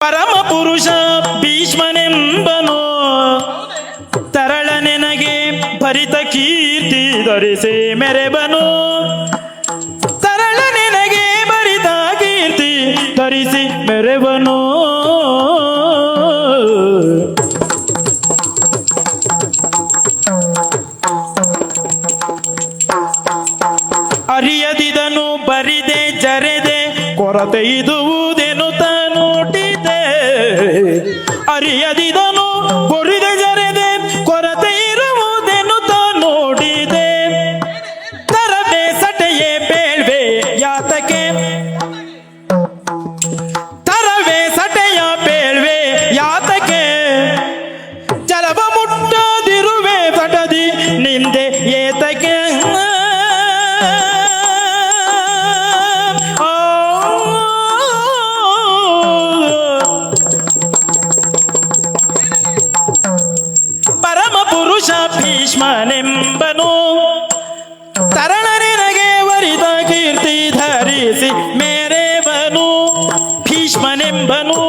ಪರಮ ಪುರುಷ ಭೀಷ್ಮನೆಂಬನು. ತರಳ ನೆನಗೆ ಭರಿತ ಕೀರ್ತಿ ಧರಿಸಿ ಮೆರೆಬನು. ತರಳ ನೆನಗೆ ಭರಿತ ಕೀರ್ತಿ ಧರಿಸಿ ಮೆರೆಬನು. ಅರಿಯದಿದನು, ಬರಿದೆ, ಜರೆದೆ, ಕೊರತೆ ಇದುವುದೇನು. ಅರಿಯದಿದನು, ಕೊರಿದೆ ಜರೆದೆ, ಕೊರತೆ ಇರುವುದೇನು ನೋಡಿದೆ. ತರಬೆ ಸಟೆಯೇ ಬೇಳ್ವೆ ಯಾತಕ್ಕೆ ತರವೇ ಸಟೆಯ ಬೇಳ್ವೆ ಯಾತಕ್ಕೆ ಜಲವ ಮುಟ್ಟದಿರುವೆ ಬಟದಿ ನಿಂದೆ ಏತಕ್ಕೆ ಪುರುಷ ಭೀಷ್ಮನೆಂಬನು. ತರಣನಿನಗೆ ವರಿದ ಕೀರ್ತಿ ಧರಿಸಿ ಮೇರೆವನು ಭೀಷ್ಮನೆಂಬನು.